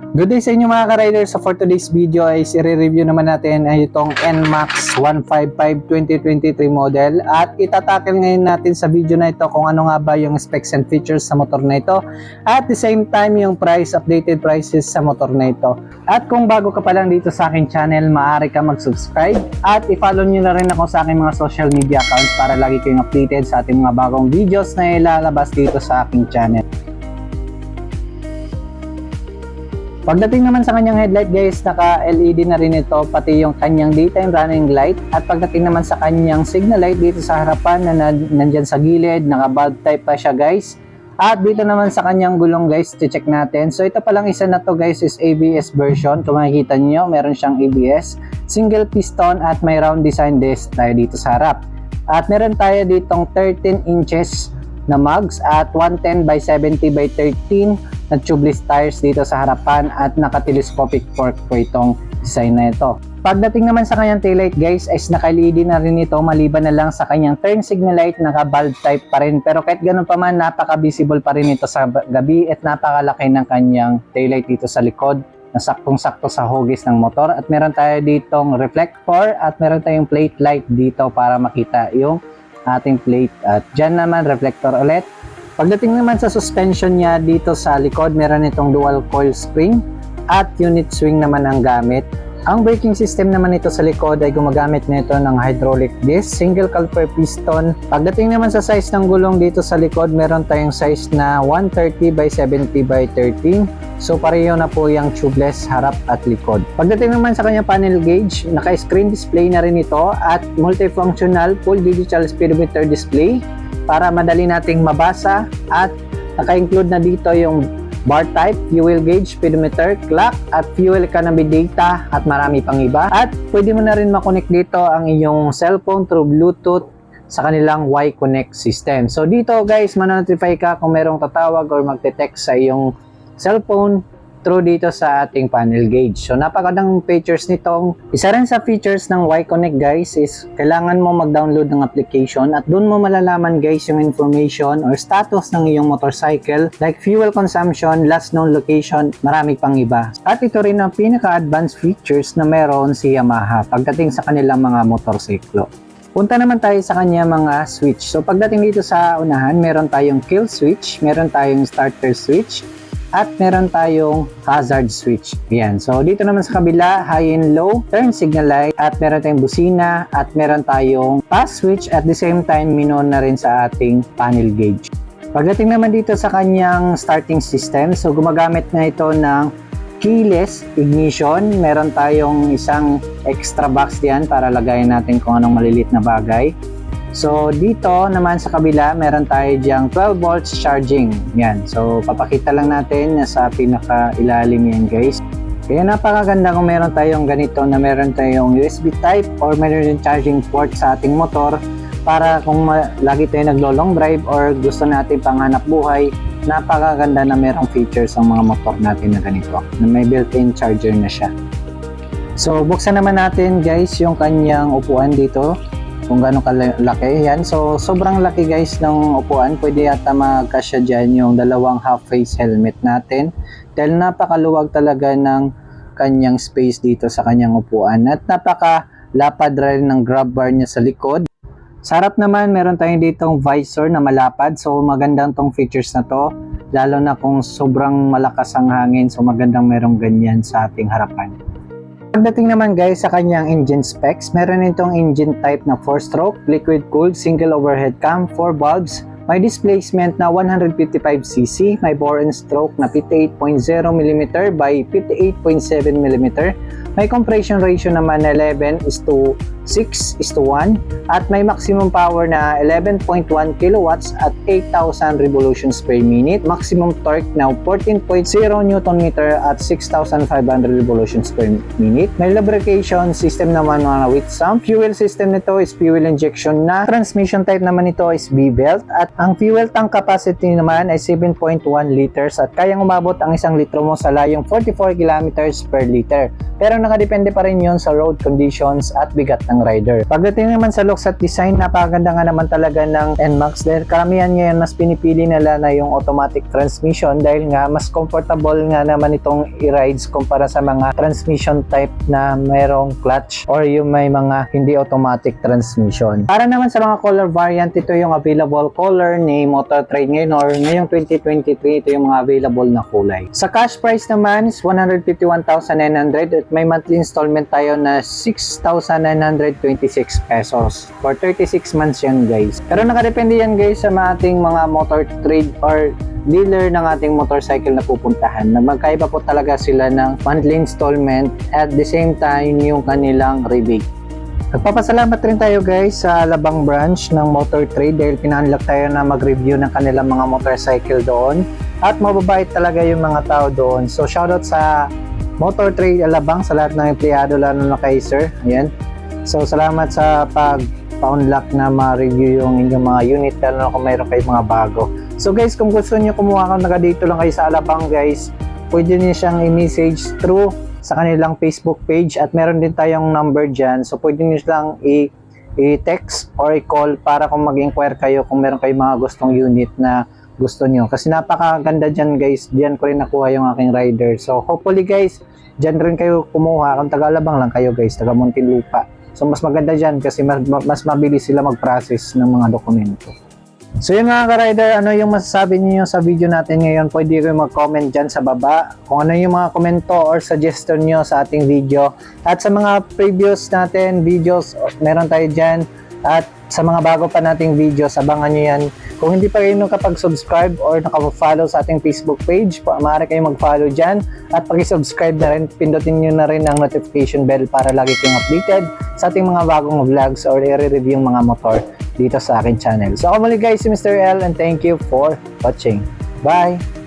Good day sa inyo mga ka-riders. So for today's video ay i-review naman natin ay itong NMAX 155 2023 model at itatackle ngayon natin sa video na ito kung ano nga ba yung specs and features sa motor na ito at the same time yung price, updated prices sa motor na ito. At kung bago ka pa lang dito sa aking channel, maaari ka mag-subscribe at i-follow nyo na rin ako sa aking mga social media accounts para lagi kayong updated sa ating mga bagong videos na ilalabas dito sa aking channel. Pagdating naman sa kanyang headlight guys, naka LED na rin ito pati yung kanyang daytime running light at pagdating naman sa kanyang signal light dito sa harapan na nan- nandyan sa gilid, naka bulb type pa siya guys. At dito naman sa kanyang gulong guys, check natin. So ito palang isa na to guys is ABS version. Kung makikita nyo, meron siyang ABS. Single piston at may round design disc tayo dito sa harap. At meron tayo ditong 13 inches na mugs at 110 by 70 by 13 na tubeless tires dito sa harapan at naka-telescopic fork po itong design na ito. Pagdating naman sa kanyang taillight guys, is naka-LED na rin ito maliban na lang sa kanyang turn signal light, naka-bulb type pa rin. Pero kahit ganun pa man, napaka-visible pa rin ito sa gabi at napakalaki ng kanyang taillight dito sa likod na saktong-sakto sa hugis ng motor. At meron tayo ditong reflector at meron tayong plate light dito para makita yung ating plate. At dyan naman, reflector ulit. Pagdating naman sa suspension niya dito sa likod, meron itong dual coil spring at unit swing naman ang gamit. Ang braking system naman ito sa likod ay gumagamit nito ng hydraulic disc, single caliper piston. Pagdating naman sa size ng gulong dito sa likod, meron tayong size na 130 by 70 by 13. So pareho na po yung tubeless harap at likod. Pagdating naman sa kanyang panel gauge, naka-screen display na rin ito at multifunctional full digital speedometer display para madali nating mabasa at naka-include na dito yung bar type, fuel gauge, speedometer, clock, at fuel economy data at marami pang iba. At pwede mo na rin makonect dito ang iyong cellphone through Bluetooth sa kanilang Y-Connect system. So dito guys, manonotify ka kung merong tatawag or magte-text sa iyong cellphone through dito sa ating panel gauge. So napakagandang features nitong. Isa rin sa features ng Y-Connect guys is kailangan mo mag-download ng application at doon mo malalaman guys yung information or status ng iyong motorcycle like fuel consumption, last known location, marami pang iba. At ito rin ang pinaka-advanced features na meron si Yamaha pagdating sa kanilang mga motorsiklo. Punta naman tayo sa kanya mga switch. So pagdating dito sa unahan, meron tayong kill switch, meron tayong starter switch, at meron tayong hazard switch. Yan. So, dito naman sa kabila, high and low, turn signal light, at meron tayong busina, at meron tayong pass switch, at the same time, minon na rin sa ating panel gauge. Pagdating naman dito sa kanyang starting system, so gumagamit na ito ng keyless ignition. Meron tayong isang extra box diyan para lagayin natin kung anong malilit na bagay. So, dito naman sa kabila, meron tayo diyang 12 volts charging. Yan. So, papakita lang natin na sa pinaka-ilalim yan, guys. Kaya napakaganda kung meron tayong ganito na meron tayong USB type or meron yung charging port sa ating motor para kung lagi tayo naglo-long drive or gusto natin panghanap buhay, napakaganda na merong features ang mga motor natin na ganito na may built-in charger na siya. So, buksan naman natin guys yung kanyang upuan dito kung gaano kalaki yan. So, sobrang laki guys ng upuan. Pwede yata magkasya dyan yung dalawang half-face helmet natin. Dahil napakaluwag talaga ng kanyang space dito sa kanyang upuan. At napaka-lapad rin ng grab bar niya sa likod. Sa harap naman, meron tayong ditong visor na malapad. So, magandang tong features na to. Lalo na kung sobrang malakas ang hangin. So, magandang merong ganyan sa ating harapan. Pagdating naman guys sa kanyang engine specs, meron itong engine type na 4-stroke, liquid-cooled, single overhead cam, 4 bulbs, may displacement na 155cc, may bore and stroke na 58.0mm by 58.7mm, may compression ratio naman na 11 is to 6 is to 1, at may maximum power na 11.1 kilowatts at 8,000 revolutions per minute, maximum torque na 14.0 Nm at 6,500 revolutions per minute. May lubrication system naman na with some fuel system nito is fuel injection na transmission type naman ito is B-belt at Ang fuel tank capacity naman ay 7.1 liters at kayang umabot ang isang litro mo sa layong 44 kilometers per liter. Pero nakadepende pa rin yon sa road conditions at bigat ng rider. Pagdating naman sa looks at design, napakaganda nga naman talaga ng NMAX dahil karamihan ngayon mas pinipili nila na yung automatic transmission dahil nga mas comfortable nga naman itong i-rides kumpara sa mga transmission type na mayroong clutch or yung may mga hindi automatic transmission. Para naman sa mga color variant, ito yung available color ni Motor Trade ngayon or ngayong 2023, ito yung mga available na kulay. Sa cash price naman is 151,900 at may monthly installment tayo na 6,926 pesos. For 36 months yan guys. Pero nakadepende yan guys sa mga ating mga motor trade or dealer ng ating motorcycle na pupuntahan na magkaiba po talaga sila ng monthly installment at the same time yung kanilang rebate. Nagpapasalamat rin tayo guys sa Alabang branch ng Motor Trade dahil pinanlock tayo na mag-review ng kanilang mga motorcycle doon at mababait talaga yung mga tao doon. So shoutout sa Motor Trade Alabang sa lahat ng empleyado lalo na kay sir. Ayan. So salamat sa pag pa-unlock na ma-review yung inyong mga unit lalo na kung mayroon kayong mga bago. So guys, kung gusto niyo kumuha kung naga dito lang kayo sa Alabang guys, pwede niyo siyang i-message through sa kanilang Facebook page at meron din tayong number dyan. So pwede niyo lang i- i-text or i-call para kung mag-inquire kayo kung meron kayong mga gustong unit na gusto nyo. Kasi napakaganda dyan guys. Diyan ko rin nakuha yung aking rider. So hopefully guys, dyan rin kayo kumuha. Kung taga-alabang lang kayo guys, taga Muntinlupa. So mas maganda dyan kasi mas, mas mabilis sila mag-process ng mga dokumento. So yun mga ka-rider, ano yung masasabi niyo sa video natin ngayon? Pwede kayo mag-comment dyan sa baba kung ano yung mga komento or suggestion niyo sa ating video. At sa mga previous natin videos, meron tayo dyan. At sa mga bago pa nating videos, abangan nyo yan. Kung hindi pa kayo nakapag-subscribe or nakapag-follow sa ating Facebook page, pa- maaari kayo mag-follow dyan. At pag-subscribe na rin, pindutin nyo na rin ang notification bell para lagi kayong updated sa ating mga bagong vlogs or i-review mga motor dito sa aking channel. So ako muli guys, si Mr. L and thank you for watching. Bye!